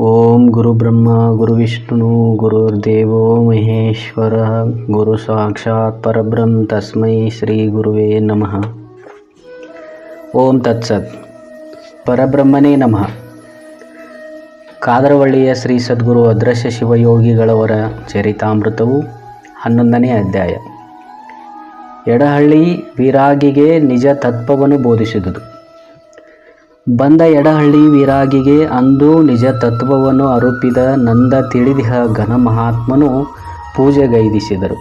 ಓಂ ಗುರು ಬ್ರಹ್ಮ ಗುರು ವಿಷ್ಣು ಗುರುರ್ದೇವೋ ಮಹೇಶ್ವರ ಗುರು ಸಾಕ್ಷಾತ್ ಪರಬ್ರಹ್ಮ ತಸ್ಮೈ ಶ್ರೀ ಗುರುವೇ ನಮಃ ಓಂ ತತ್ಸತ್ ಪರಬ್ರಹ್ಮನೇ ನಮಃ ಕಾದರವಳ್ಳಿಯ ಶ್ರೀ ಸದ್ಗುರು ಅದೃಶ್ಯ ಶಿವಯೋಗಿಗಳವರ ಚರಿತಾಮೃತವು ಹನ್ನೊಂದನೇ ಅಧ್ಯಾಯ. ಎಡಹಳ್ಳಿ ವಿರಾಗಿಗೆ ನಿಜ ತತ್ವವನ್ನು ಬೋಧಿಸಿದುದು. ಬಂದ ಎಡಹಳ್ಳಿ ವಿರಾಗಿಗೆ ಅಂದು ನಿಜ ತತ್ವವನ್ನು ಅರುಪಿದ ನಂದ ತಿಳಿದಿಹ ಘನ ಮಹಾತ್ಮನು ಪೂಜೆಗೈದಿಸಿದರು.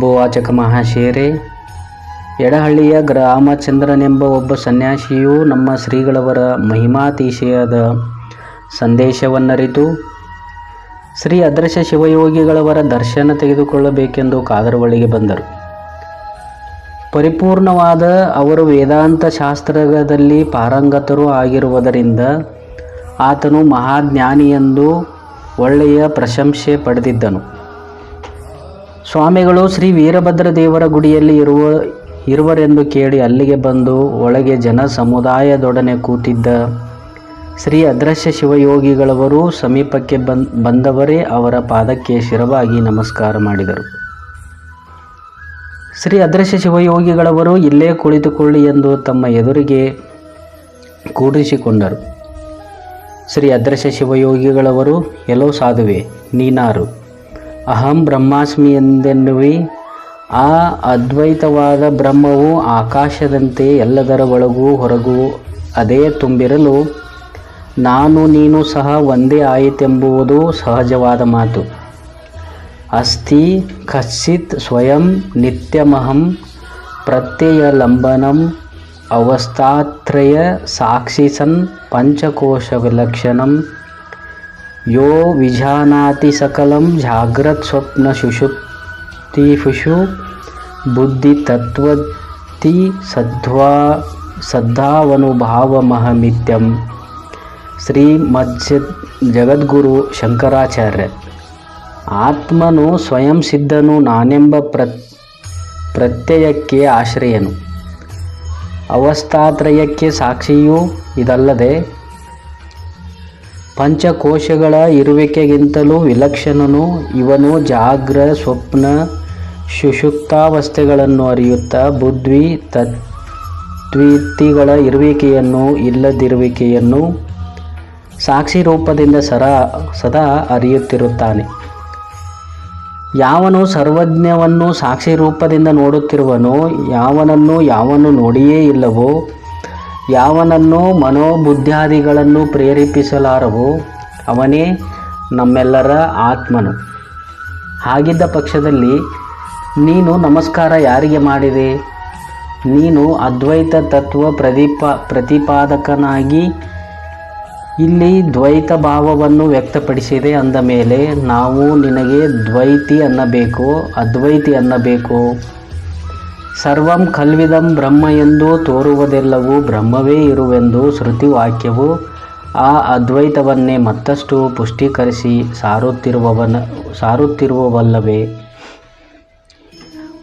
ಭೂವಾಚಕ ಮಹಾಶೇರೆ, ಎಡಹಳ್ಳಿಯ ರಾಮಚಂದ್ರನೆಂಬ ಒಬ್ಬ ಸನ್ಯಾಸಿಯು ನಮ್ಮ ಶ್ರೀಗಳವರ ಮಹಿಮಾತಿಶಯದ ಸಂದೇಶವನ್ನರಿತು, ಶ್ರೀ ಅದೃಶ್ಯ ಶಿವಯೋಗಿಗಳವರ ದರ್ಶನ ತೆಗೆದುಕೊಳ್ಳಬೇಕೆಂದು ಕಾದರವಳಿಗೆ ಬಂದರು. ಪರಿಪೂರ್ಣವಾದ ಅವರು ವೇದಾಂತ ಶಾಸ್ತ್ರದಲ್ಲಿ ಪಾರಂಗತರು ಆಗಿರುವುದರಿಂದ ಆತನು ಮಹಾಜ್ಞಾನಿಯೆಂದು ಒಳ್ಳೆಯ ಪ್ರಶಂಸೆ ಪಡೆದಿದ್ದನು. ಸ್ವಾಮಿಗಳು ಶ್ರೀ ವೀರಭದ್ರ ದೇವರ ಗುಡಿಯಲ್ಲಿ ಇರುವ, ಇರುವರೆಂದು ಕೇಳಿ ಅಲ್ಲಿಗೆ ಬಂದು ಒಳಗೆ ಜನ ಸಮುದಾಯದೊಡನೆ ಕೂತಿದ್ದ ಶ್ರೀ ಅದೃಶ್ಯ ಶಿವಯೋಗಿಗಳವರು ಸಮೀಪಕ್ಕೆ ಬಂದ್, ಬಂದವರೇ ಅವರ ಪಾದಕ್ಕೆ ಶಿರವಾಗಿ ನಮಸ್ಕಾರ ಮಾಡಿದರು. ಶ್ರೀ ಅದೃಶ್ಯ ಶಿವಯೋಗಿಗಳವರು ಇಲ್ಲೇ ಕುಳಿತುಕೊಳ್ಳಿ ಎಂದು ತಮ್ಮ ಎದುರಿಗೆ ಕೂಡಿಸಿಕೊಂಡರು. ಶ್ರೀ ಅದೃಶ್ಯ ಶಿವಯೋಗಿಗಳವರು, ಎಲ್ಲೋ ಸಾಧುವೆ, ನೀನಾರು. ಅಹಂ ಬ್ರಹ್ಮಾಸ್ಮಿ ಎಂದೆನ್ನುವಿ. ಆ ಅದ್ವೈತವಾದ ಬ್ರಹ್ಮವು ಆಕಾಶದಂತೆ ಎಲ್ಲದರ ಒಳಗೂ ಹೊರಗೂ ಅದೇ ತುಂಬಿರಲು ನಾನು ನೀನು ಸಹ ಒಂದೇ ಆಯಿತೆಂಬುವುದು ಸಹಜವಾದ ಮಾತು. अस्ति कश्चित् स्वयं नित्यमहं प्रत्ययलम्बनम् अवस्थात्रयसाक्षिसन् पंचकोशलक्षण यो विजानाति सकलं जाग्रत्स्वप्नशुषुप्तिषु बुद्धितत्त्वति सद्वा सद्धावनुभावमहमित्यं श्रीमज्जगद्गुरु शंकराचार्य ಆತ್ಮನು ಸ್ವಯಂ ಸಿದ್ಧನು ನಾನೆಂಬ ಪ್ರ, ಪ್ರತ್ಯಯಕ್ಕೆ ಆಶ್ರಯನು. ಅವಸ್ಥಾತ್ರಯಕ್ಕೆ ಸಾಕ್ಷಿಯೂ ಇದಲ್ಲದೆ ಪಂಚಕೋಶಗಳ ಇರುವಿಕೆಗಿಂತಲೂ ವಿಲಕ್ಷಣನು ಇವನು ಜಾಗ್ರ ಸ್ವಪ್ನ ಸುಷುಪ್ತಾವಸ್ಥೆಗಳನ್ನು ಅರಿಯುತ್ತಾ ಬುದ್ಧಿ ತತ್ವೀತಿಗಳ ಇರುವಿಕೆಯನ್ನು ಇಲ್ಲದಿರುವಿಕೆಯನ್ನು ಸಾಕ್ಷಿ ರೂಪದಿಂದ ಸರ ಸದಾ ಅರಿಯುತ್ತಿರುತ್ತಾನೆ. ಯಾವನು ಸರ್ವಜ್ಞವನ್ನು ಸಾಕ್ಷಿ ರೂಪದಿಂದ ನೋಡುತ್ತಿರುವನೋ ಯಾವನನ್ನು ಯಾವನು ನೋಡಿಯೇ ಇಲ್ಲವೋ, ಯಾವನನ್ನು ಮನೋಬುದ್ಧಾದಿಗಳನ್ನು ಪ್ರೇರೇಪಿಸಲಾರವೋ ಅವನೇ ನಮ್ಮೆಲ್ಲರ ಆತ್ಮನು. ಹಾಗಿದ್ದ ಪಕ್ಷದಲ್ಲಿ ನೀನು ನಮಸ್ಕಾರ ಯಾರಿಗೆ ಮಾಡಿದೆ? ನೀನು ಅದ್ವೈತ ತತ್ವ ಪ್ರದೀಪ ಪ್ರತಿಪಾದಕನಾಗಿ ಇಲ್ಲಿ ದ್ವೈತ ಭಾವವನ್ನು ವ್ಯಕ್ತಪಡಿಸಿದೆ ಅಂದ ಮೇಲೆ, ನಾವು ನಿನಗೆ ದ್ವೈತಿ ಅನ್ನಬೇಕು, ಅದ್ವೈತಿ ಅನ್ನಬೇಕು. ಸರ್ವಂ ಕಲ್ವಿದಂ ಬ್ರಹ್ಮ ಎಂದು ತೋರುವುದೆಲ್ಲವೂ ಬ್ರಹ್ಮವೇ ಇರುವೆಂದು ಶ್ರುತಿ ವಾಕ್ಯವು ಆ ಅದ್ವೈತವನ್ನೇ ಮತ್ತಷ್ಟು ಪುಷ್ಟೀಕರಿಸಿ ಸಾರುತ್ತಿರುವವನ, ಸಾರುತ್ತಿರುವವಲ್ಲವೇ.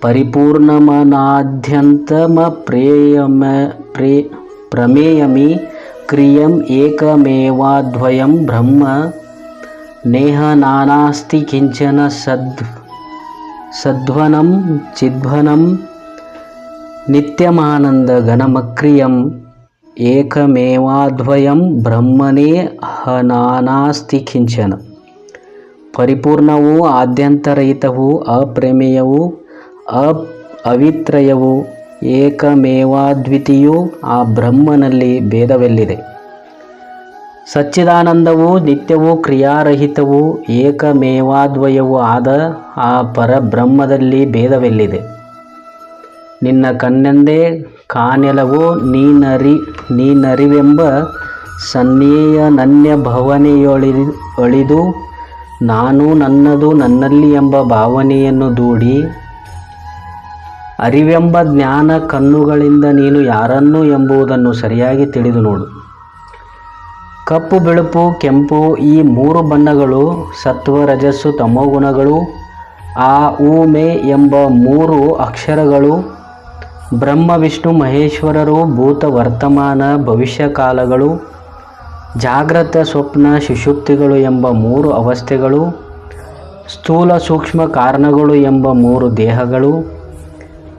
ಪರಿಪೂರ್ಣಮನಾದ್ಯಂತಮ ಪ್ರೇಯಮ ಪ್ರೇ ಪ್ರಮೇಯಮಿ క్రియం ఏకమేవాద్వయం బ్రహ్మ నేహ నానాస్తి కించన సద్ సద్వనం చిద్వనం నిత్యమానందగణమక్రియం ఏకమేవాద్వయం బ్రహ్మనే హనానాస్తి కించన పరిపూర్ణవు ఆద్యంతరహితవు అప్రమేయవు అవిత్రయవు ಏಕಮೇವಾದ್ವಿತೀಯೂ ಆ ಬ್ರಹ್ಮನಲ್ಲಿ ಭೇದವೆಲ್ಲಿದೆ? ಸಚ್ಚಿದಾನಂದವು ನಿತ್ಯವೂ ಕ್ರಿಯಾರಹಿತವು ಏಕಮೇವಾದ್ವಯವೂ ಆದ ಆ ಪರಬ್ರಹ್ಮದಲ್ಲಿ ಭೇದವೆಲ್ಲಿದೆ? ನಿನ್ನ ಕಣ್ಣೆಂದೇ ಕಾನೆಲವು ನೀನರಿ, ನೀನರಿವೆಂಬ ಸನ್ನೇಯ ನನ್ಯ ಭವನೆಯೊಳಿ ಒಳಿದು, ನಾನು ನನ್ನದು ನನ್ನಲ್ಲಿ ಎಂಬ ಭಾವನೆಯನ್ನು ದೂಡಿ ಅರಿವೆಂಬ ಜ್ಞಾನ ಕಣ್ಣುಗಳಿಂದ ನೀನು ಯಾರನ್ನು ಎಂಬುದನ್ನು ಸರಿಯಾಗಿ ತಿಳಿದು ನೋಡು. ಕಪ್ಪು, ಬಿಳುಪು, ಕೆಂಪು ಈ ಮೂರು ಬಣ್ಣಗಳು ಸತ್ವ, ರಜಸ್ಸು ತಮೋಗುಣಗಳು ಆ ಊಮೆ ಎಂಬ ಮೂರು ಅಕ್ಷರಗಳು ಬ್ರಹ್ಮ, ವಿಷ್ಣು, ಮಹೇಶ್ವರರು, ಭೂತ, ವರ್ತಮಾನ, ಭವಿಷ್ಯ ಕಾಲಗಳು, ಜಾಗ್ರತ, ಸ್ವಪ್ನ ಶಿಶುಕ್ತಿಗಳು ಎಂಬ ಮೂರು ಅವಸ್ಥೆಗಳು, ಸ್ಥೂಲ ಸೂಕ್ಷ್ಮ ಕಾರಣಗಳು ಎಂಬ ಮೂರು ದೇಹಗಳು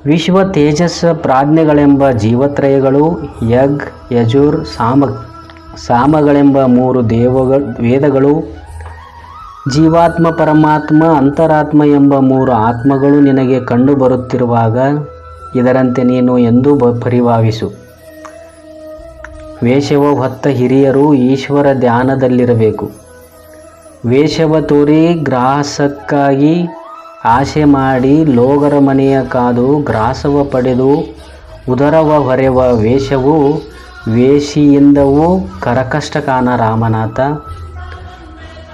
ವಿಶ್ವ ತೇಜಸ್ ಪ್ರಾಜ್ಞೆಗಳೆಂಬ ಜೀವತ್ರಯಗಳು, ಯಗ್, ಯಜುರ್, ಸಾಮ, ಸಾಮಗಳೆಂಬ ಮೂರು ದೇವಗ, ವೇದಗಳು ಜೀವಾತ್ಮ ಪರಮಾತ್ಮ ಅಂತರಾತ್ಮ ಎಂಬ ಮೂರು ಆತ್ಮಗಳು ನಿನಗೆ ಕಂಡು ಬರುತ್ತಿರುವಾಗ ಇದರಂತೆ ನೀನು ಎಂದೂ ಬ, ಪರಿಭಾವಿಸು. ವೇಷವ ಹೊತ್ತ ಹಿರಿಯರು ಈಶ್ವರ ಧ್ಯಾನದಲ್ಲಿರಬೇಕು. ವೇಷವ ತೋರಿ ಗ್ರಾಸಕ್ಕಾಗಿ ಆಸೆ ಮಾಡಿ ಲೋಗರ ಮನೆಯ ಕಾದು ಗ್ರಾಸವ ಪಡೆದು ಉದರವ ಹೊರೆವ ವೇಷವು ವೇಷಿಯಿಂದವೂ ಕರಕಷ್ಟಕಾನ ರಾಮನಾಥ.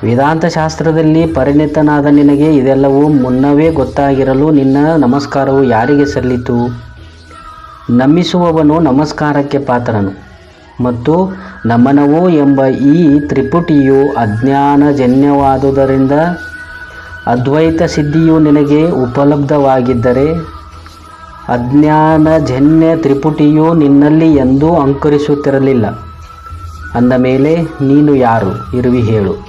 ವೇದಾಂತ ಶಾಸ್ತ್ರದಲ್ಲಿ ಪರಿಣಿತನಾದ ನಿನಗೆ ಇದೆಲ್ಲವೂ ಮುನ್ನವೇ ಗೊತ್ತಾಗಿರಲು ನಿನ್ನ ನಮಸ್ಕಾರವು ಯಾರಿಗೆ ಸಲ್ಲಿತು? ನಮಿಸುವವನು ನಮಸ್ಕಾರಕ್ಕೆ ಪಾತ್ರನು ಮತ್ತು ನಮನವು ಎಂಬ ಈ ತ್ರಿಪುಟಿಯು ಅಜ್ಞಾನಜನ್ಯವಾದುದರಿಂದ ಅದ್ವೈತ ಸಿದ್ಧಿಯು ನಿನಗೆ ಉಪಲಬ್ಧವಾಗಿದ್ದರೆ, ಅಜ್ಞಾನಜನ್ಯ ತ್ರಿಪುಟಿಯು ನಿನ್ನಲ್ಲಿ ಎಂದೂ ಅಂಕರಿಸುತ್ತಿರಲಿಲ್ಲ. ಅಂದ ಮೇಲೆ, ನೀನು ಯಾರು? ಇರುವಿ ಹೇಳು.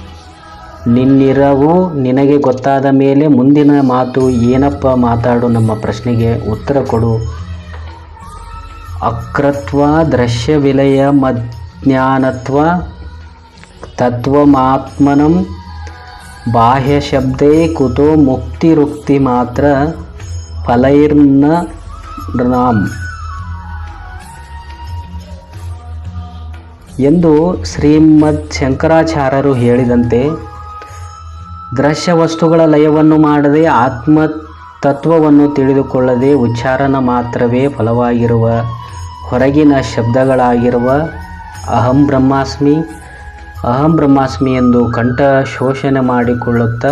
ನಿನ್ನಿರವು ನಿನಗೆ ಗೊತ್ತಾದ ಮೇಲೆ ಮುಂದಿನ ಮಾತು ಏನಪ್ಪ ಮಾತಾಡು ನಮ್ಮ ಪ್ರಶ್ನೆಗೆ ಉತ್ತರ ಕೊಡು. ಅಕೃತ್ವ ದೃಶ್ಯ ವಿಲಯ ಮಜ್ಞಾನತ್ವ, ತತ್ವಮಾತ್ಮನಂ ಬಾಹ್ಯ ಶಬ್ದೇ ಕುತೋ ಮುಕ್ತಿರುಕ್ತಿ ಮಾತ್ರ ಫಲೈರ್ನ ರಾಮ್ ಎಂದು ಶ್ರೀಮದ್ ಶಂಕರಾಚಾರ್ಯರು ಹೇಳಿದಂತೆ ದೃಶ್ಯ ವಸ್ತುಗಳ ಲಯವನ್ನು ಮಾಡದೆ ಆತ್ಮ ತತ್ವವನ್ನು ತಿಳಿದುಕೊಳ್ಳದೆ ಉಚ್ಚಾರಣ ಮಾತ್ರವೇ ಫಲವಾಗಿರುವ ಹೊರಗಿನ ಶಬ್ದಗಳಾಗಿರುವ ಅಹಂ ಬ್ರಹ್ಮಾಸ್ಮಿ ಅಹಂ ಬ್ರಹ್ಮಾಸ್ಮಿ ಎಂದು ಕಂಠ ಶೋಷಣೆ ಮಾಡಿಕೊಳ್ಳುತ್ತಾ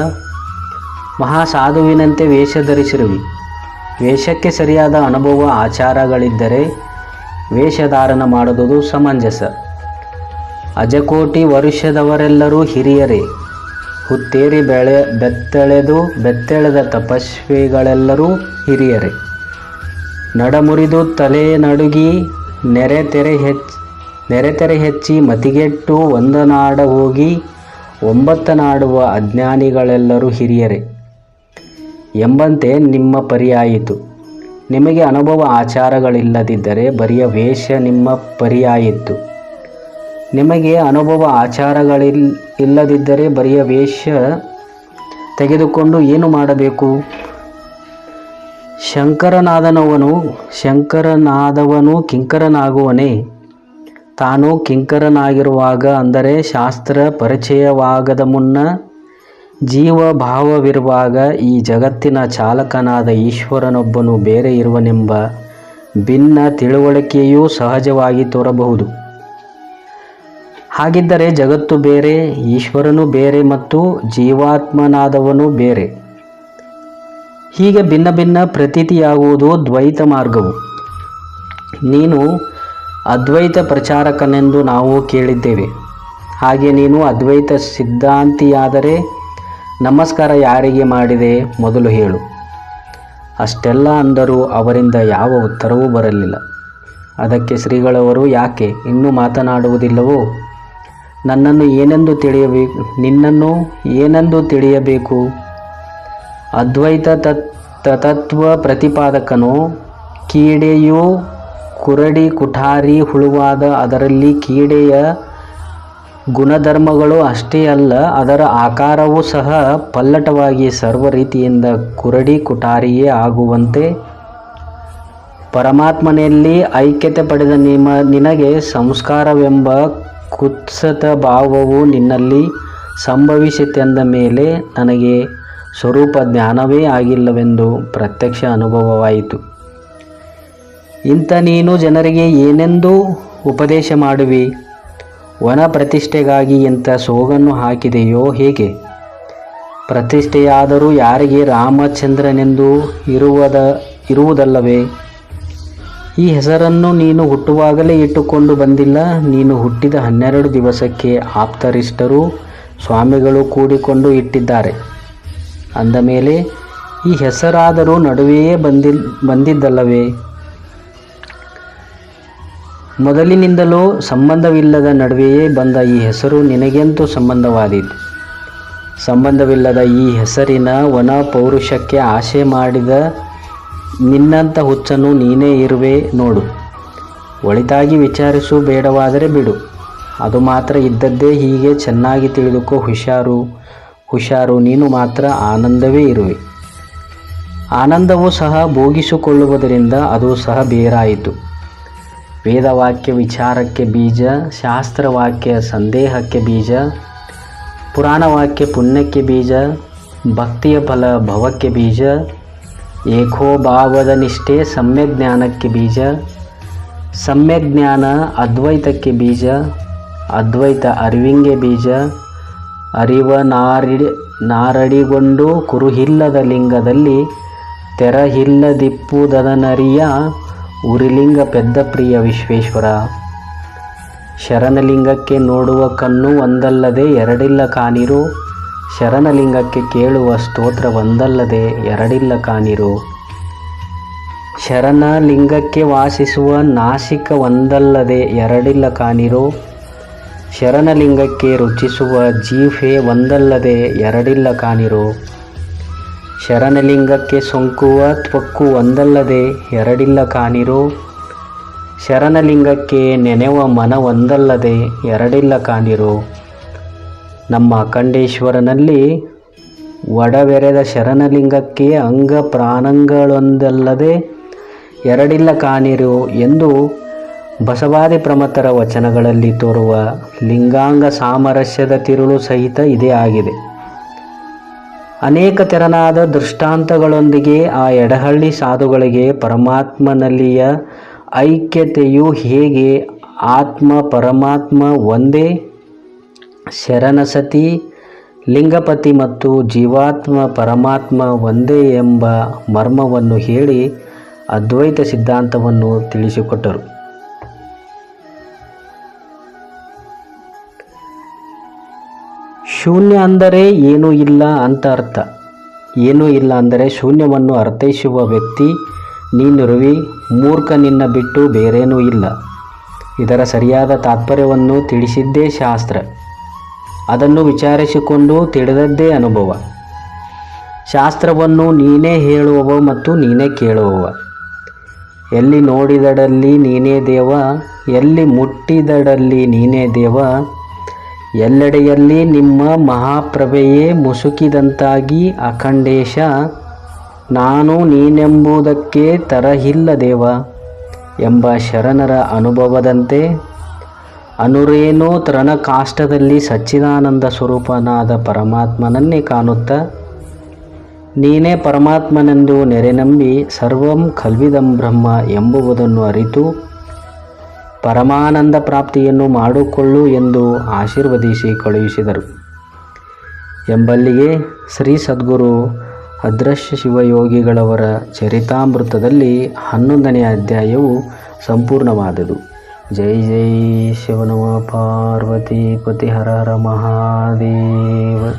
ಮಹಾಸಾಧುವಿನಂತೆ ವೇಷ ಧರಿಸಿರುವಿ. ವೇಷಕ್ಕೆ ಸರಿಯಾದ ಅನುಭವ ಆಚಾರಗಳಿದ್ದರೆ ವೇಷಧಾರಣ ಮಾಡುವುದು ಸಮಂಜಸ. ಅಜಕೋಟಿ ವರುಷದವರೆಲ್ಲರೂ ಹಿರಿಯರೇ, ಹುತ್ತೇರಿ ಬೆಳೆ ಬೆತ್ತಳೆದು ಬೆತ್ತೆಳೆದ ತಪಸ್ವಿಗಳೆಲ್ಲರೂ ಹಿರಿಯರೇ. ನಡಮುರಿದು ತಲೆ ನಡುಗಿ ನೆರೆ ತೆರೆ ಹೆಚ್ಚ ನೆರೆ ತೆರೆ ಹೆಚ್ಚಿ ಮತಿಗೆಟ್ಟು ಒಂದನಾಡ ಹೋಗಿ ಒಂಬತ್ತನಾಡುವ ಅಜ್ಞಾನಿಗಳೆಲ್ಲರೂ ಹಿರಿಯರೇ, ಎಂಬಂತೆ ನಿಮ್ಮ ಪರಿಯಾಯಿತು. ನಿಮಗೆ ಅನುಭವ ಆಚಾರಗಳಿಲ್ಲದಿದ್ದರೆ ಬರಿಯ ವೇಷ ನಿಮ್ಮ ಪರಿಯಾಯಿತು. ನಿಮಗೆ ಅನುಭವ ಆಚಾರಗಳಿಲ್, ಇಲ್ಲದಿದ್ದರೆ ಬರಿಯ ವೇಷ ತೆಗೆದುಕೊಂಡು ಏನು ಮಾಡಬೇಕು? ಶಂಕರನಾದನವನು, ಶಂಕರನಾದವನು ಕಿಂಕರನಾಗುವನೇ. ತಾನು ಕಿಂಕರನಾಗಿರುವಾಗ ಅಂದರೆ ಶಾಸ್ತ್ರ ಪರಿಚಯವಾಗದ ಮುನ್ನ ಜೀವಭಾವವಿರುವಾಗ ಈ ಜಗತ್ತಿನ ಚಾಲಕನಾದ ಈಶ್ವರನೊಬ್ಬನು ಬೇರೆ ಇರುವನೆಂಬ ಭಿನ್ನ ತಿಳುವಳಿಕೆಯೂ ಸಹಜವಾಗಿ ತೋರಬಹುದು. ಹಾಗಿದ್ದರೆ ಜಗತ್ತು ಬೇರೆ, ಈಶ್ವರನು ಬೇರೆ ಮತ್ತು ಜೀವಾತ್ಮನಾದವನು ಬೇರೆ. ಹೀಗೆ ಭಿನ್ನ ಭಿನ್ನ ಪ್ರತೀತಿಯಾಗುವುದು ದ್ವೈತ ಮಾರ್ಗವು. ನೀನು ಅದ್ವೈತ ಪ್ರಚಾರಕನೆಂದು ನಾವು ಕೇಳಿದ್ದೇವೆ. ಹಾಗೆ ನೀನು ಅದ್ವೈತ ಸಿದ್ಧಾಂತಿಯಾದರೆ ನಮಸ್ಕಾರ ಯಾರಿಗೆ ಮಾಡಿದೆ? ಮೊದಲು ಹೇಳು. ಅಷ್ಟೆಲ್ಲ ಅಂದರೂ ಅವರಿಂದ ಯಾವ ಉತ್ತರವೂ ಬರಲಿಲ್ಲ. ಅದಕ್ಕೆ ಶ್ರೀಗಳವರು ಯಾಕೆ ಇನ್ನೂ ಮಾತನಾಡುವುದಿಲ್ಲವೋ? ನನ್ನನ್ನು ಏನೆಂದು ತಿಳಿಯಬೇಕು ನಿನ್ನನ್ನು ಏನೆಂದು ತಿಳಿಯಬೇಕು? ಅದ್ವೈತ ತತ್, ತತ್ವ ಪ್ರತಿಪಾದಕನು ಕೀಡೆಯು ಕುರಡಿ, ಕುಠಾರಿ, ಹುಳುವಾದ ಅದರಲ್ಲಿ ಕೀಡೆಯ ಗುಣಧರ್ಮಗಳು ಅಷ್ಟೇ ಅಲ್ಲ, ಅದರ ಆಕಾರವೂ ಸಹ ಪಲ್ಲಟವಾಗಿ ಸರ್ವ ರೀತಿಯಿಂದ ಕುರಡಿ, ಕುಠಾರಿಯೇ ಆಗುವಂತೆ. ಪರಮಾತ್ಮನಲ್ಲಿ ಐಕ್ಯತೆ ಪಡೆದ ನಿಮ್ಮ, ನಿನಗೆ ಸಂಸ್ಕಾರವೆಂಬ ಕುತ್ಸತ ಭಾವವು ನಿನ್ನಲ್ಲಿ ಸಂಭವಿಸಿತೆಂದ ಮೇಲೆ ನನಗೆ ಸ್ವರೂಪ ಜ್ಞಾನವೇ ಆಗಿಲ್ಲವೆಂದು ಪ್ರತ್ಯಕ್ಷ ಅನುಭವವಾಯಿತು. ಇಂಥ ನೀನು ಜನರಿಗೆ ಏನೆಂದು ಉಪದೇಶ ಮಾಡುವಿ? ವನ ಪ್ರತಿಷ್ಠೆಗಾಗಿ ಇಂಥ ಸೋಗನ್ನು ಹಾಕಿದೆಯೋ ಹೇಗೆ? ಪ್ರತಿಷ್ಠೆಯಾದರೂ ಯಾರಿಗೆ ರಾಮಚಂದ್ರನೆಂದು ಇರುವುದ, ಇರುವುದಲ್ಲವೇ? ಈ ಹೆಸರನ್ನು ನೀನು ಹುಟ್ಟುವಾಗಲೇ ಇಟ್ಟುಕೊಂಡು ಬಂದಿಲ್ಲ? ನೀನು ಹುಟ್ಟಿದ ಹನ್ನೆರಡು ದಿವಸಕ್ಕೆ ಆಪ್ತರಿಷ್ಟರು ಸ್ವಾಮಿಗಳು ಕೂಡಿಕೊಂಡು ಇಟ್ಟಿದ್ದಾರೆ. ಅಂದ ಮೇಲೆ, ಈ ಹೆಸರಾದರೂ ನಡುವೆಯೇ ಬಂದಿ ಬಂದಿದ್ದಲ್ಲವೇ? ಮೊದಲಿನಿಂದಲೂ ಸಂಬಂಧವಿಲ್ಲದ ನಡುವೆಯೇ ಬಂದ ಈ ಹೆಸರು ನಿನಗೆಂತೂ ಸಂಬಂಧವಾದೀತು. ಸಂಬಂಧವಿಲ್ಲದ ಈ ಹೆಸರಿನ ವನ ಪೌರುಷಕ್ಕೆ ಆಶೆ ಮಾಡಿದ ನಿನ್ನಂಥ ಹುಚ್ಚನ್ನು ನೀನೇ ಇರುವೆ ನೋಡು. ಒಳಿತಾಗಿ ವಿಚಾರಿಸು ಬೇಡವಾದರೆ ಬಿಡು. ಅದು ಮಾತ್ರ ಇದ್ದದ್ದೇ ಹೀಗೆ ಚೆನ್ನಾಗಿ ತಿಳಿದುಕೋ ಹುಷಾರು. ಹುಷಾರು ನೀನು ಮಾತ್ರ ಆನಂದವೇ ಇರುವೆ. ಆನಂದವೂ ಸಹ ಭೋಗಿಸಿಕೊಳ್ಳುವುದರಿಂದ ಅದು ಸಹ ಬೇರಾಯಿತು. ವೇದವಾಕ್ಯ ವಿಚಾರಕ್ಕೆ ಬೀಜ, ಶಾಸ್ತ್ರವಾಕ್ಯ ಸಂದೇಹಕ್ಕೆ ಬೀಜ, ಪುರಾಣವಾಕ್ಯ ಪುಣ್ಯಕ್ಕೆ ಬೀಜ, ಭಕ್ತಿಯ ಫಲ ಭವಕ್ಕೆ ಬೀಜ, ಏಕೋಭಾವದ ನಿಷ್ಠೆ ಸಮ್ಯಜ್ಞಾನಕ್ಕೆ ಬೀಜ ಸಮ್ಯಜ್ಞಾನ ಅದ್ವೈತಕ್ಕೆ ಬೀಜ, ಅದ್ವೈತ ಅರಿವಿಂಗೆ ಬೀಜ, ಅರಿವ ನಾರಿಡಿ, ನಾರಡಿಗೊಂಡು ಕುರುಹಿಲ್ಲದ ಲಿಂಗದಲ್ಲಿ ತೆರಹಿಲ್ಲದಿಪ್ಪುದನರಿಯ ಉರಿಲಿಂಗ ಪೆದ್ದ ಪ್ರಿಯ ವಿಶ್ವೇಶ್ವರ. ಶರಣಲಿಂಗಕ್ಕೆ ನೋಡುವ ಕಣ್ಣು ಒಂದಲ್ಲದೆ ಎರಡಿಲ್ಲ ಕಾನಿರು. ಶರಣಲಿಂಗಕ್ಕೆ ಕೇಳುವ ಸ್ತೋತ್ರ ಒಂದಲ್ಲದೆ ಎರಡಿಲ್ಲ ಕಾನಿರು. ಶರಣಲಿಂಗಕ್ಕೆ ವಾಸಿಸುವ ನಾಸಿಕ ಒಂದಲ್ಲದೆ ಎರಡಿಲ್ಲ ಕಾನಿರು. ಶರಣಲಿಂಗಕ್ಕೆ ರುಚಿಸುವ ಜೀಫೆ ಒಂದಲ್ಲದೆ ಎರಡಿಲ್ಲ ಕಾಣಿರು ಶರಣಲಿಂಗಕ್ಕೆ ಸೊಂಕುವ ತ್ವಕ್ಕು ಒಂದಲ್ಲದೆ ಎರಡಿಲ್ಲ ಕಾಣಿರು ಶರಣಲಿಂಗಕ್ಕೆ ನೆನೆವ ಮನ ಒಂದಲ್ಲದೆ ಎರಡಿಲ್ಲ ಕಾಣಿರು ನಮ್ಮ ಅಖಂಡೇಶ್ವರನಲ್ಲಿ ಒಡವೆರೆದ ಶರಣಲಿಂಗಕ್ಕೆ ಅಂಗ ಪ್ರಾಣಗಳೊಂದಲ್ಲದೆ ಎರಡಿಲ್ಲ ಕಾಣಿರು ಎಂದು ಬಸವಾದಿ ಪ್ರಮತರ ವಚನಗಳಲ್ಲಿ ತೋರುವ ಲಿಂಗಾಂಗ ಸಾಮರಸ್ಯದ ತಿರುಳು ಸಹಿತ ಇದೇ ಆಗಿದೆ. ಅನೇಕ ತೆರನಾದ ದೃಷ್ಟಾಂತಗಳೊಂದಿಗೆ ಆ ಎಡಹಳ್ಳಿ ಸಾಧುಗಳಿಗೆ ಪರಮಾತ್ಮನಲ್ಲಿಯ ಐಕ್ಯತೆಯು ಹೇಗೆ ಆತ್ಮ ಪರಮಾತ್ಮ ಒಂದೇ? ಶರಣಸತಿ, ಲಿಂಗಪತಿ ಮತ್ತು ಜೀವಾತ್ಮ ಪರಮಾತ್ಮ ಒಂದೇ ಎಂಬ ಮರ್ಮವನ್ನು ಹೇಳಿ ಅದ್ವೈತ ಸಿದ್ಧಾಂತವನ್ನು ತಿಳಿಸಿಕೊಟ್ಟರು. ಶೂನ್ಯ ಅಂದರೆ ಏನೂ ಇಲ್ಲ ಅಂತ ಅರ್ಥ. ಏನೂ ಇಲ್ಲ ಅಂದರೆ ಶೂನ್ಯವನ್ನು ಅರ್ಥೈಸುವ ವ್ಯಕ್ತಿ ನೀನಿರುವಿ ಮೂರ್ಖ ನಿನ್ನ ಬಿಟ್ಟು ಬೇರೇನೂ ಇಲ್ಲ. ಇದರ ಸರಿಯಾದ ತಾತ್ಪರ್ಯವನ್ನು ತಿಳಿಸಿದ್ದೇ ಶಾಸ್ತ್ರ. ಅದನ್ನು ವಿಚಾರಿಸಿಕೊಂಡು ತಿಳಿದದ್ದೇ ಅನುಭವ. ಶಾಸ್ತ್ರವನ್ನು ನೀನೇ ಹೇಳುವವ ಮತ್ತು ನೀನೇ ಕೇಳುವವ. ಎಲ್ಲಿ ನೋಡಿದಡಲ್ಲಿ ನೀನೇ ದೇವ, ಎಲ್ಲಿ ಮುಟ್ಟಿದಡಲ್ಲಿ ನೀನೇ ದೇವ ಎಲ್ಲೆಡೆಯಲ್ಲಿ ನಿಮ್ಮ ಮಹಾಪ್ರಭೆಯೇ ಮುಸುಕಿದಂತಾಗಿ ಅಖಂಡೇಶ, ನಾನು ನೀನೆಂಬುದಕ್ಕೆ ತರಹಿಲ್ಲ ದೇವ ಎಂಬ ಶರಣರ ಅನುಭವದಂತೆ ಅನುರೇನೋ ತೃಣಕಾಷ್ಟದಲ್ಲಿ ಸಚ್ಚಿದಾನಂದ ಸ್ವರೂಪನಾದ ಪರಮಾತ್ಮನನ್ನೇ ಕಾಣುತ್ತಾ, ನೀನೇ ಪರಮಾತ್ಮನೆಂದು ನೆರೆನಂಬಿ ಸರ್ವಂ ಖಲ್ವಿದಂ ಬ್ರಹ್ಮ ಎಂಬುವುದನ್ನು ಅರಿತು ಪರಮಾನಂದ ಪ್ರಾಪ್ತಿಯನ್ನು ಮಾಡಿಕೊಳ್ಳು ಎಂದು ಆಶೀರ್ವದಿಸಿ ಕಳುಹಿಸಿದರು. ಎಂಬಲ್ಲಿಗೆ ಶ್ರೀ ಸದ್ಗುರು ಅದೃಶ್ಯ ಶಿವಯೋಗಿಗಳವರ ಚರಿತಾಮೃತದಲ್ಲಿ ಹನ್ನೊಂದನೆಯ ಅಧ್ಯಾಯವು ಸಂಪೂರ್ಣವಾದದು. ಜೈ ಜೈ ಶಿವನಮ ಪಾರ್ವತಿ ಪತಿ ಹರ ಹರ ಮಹಾದೇವ.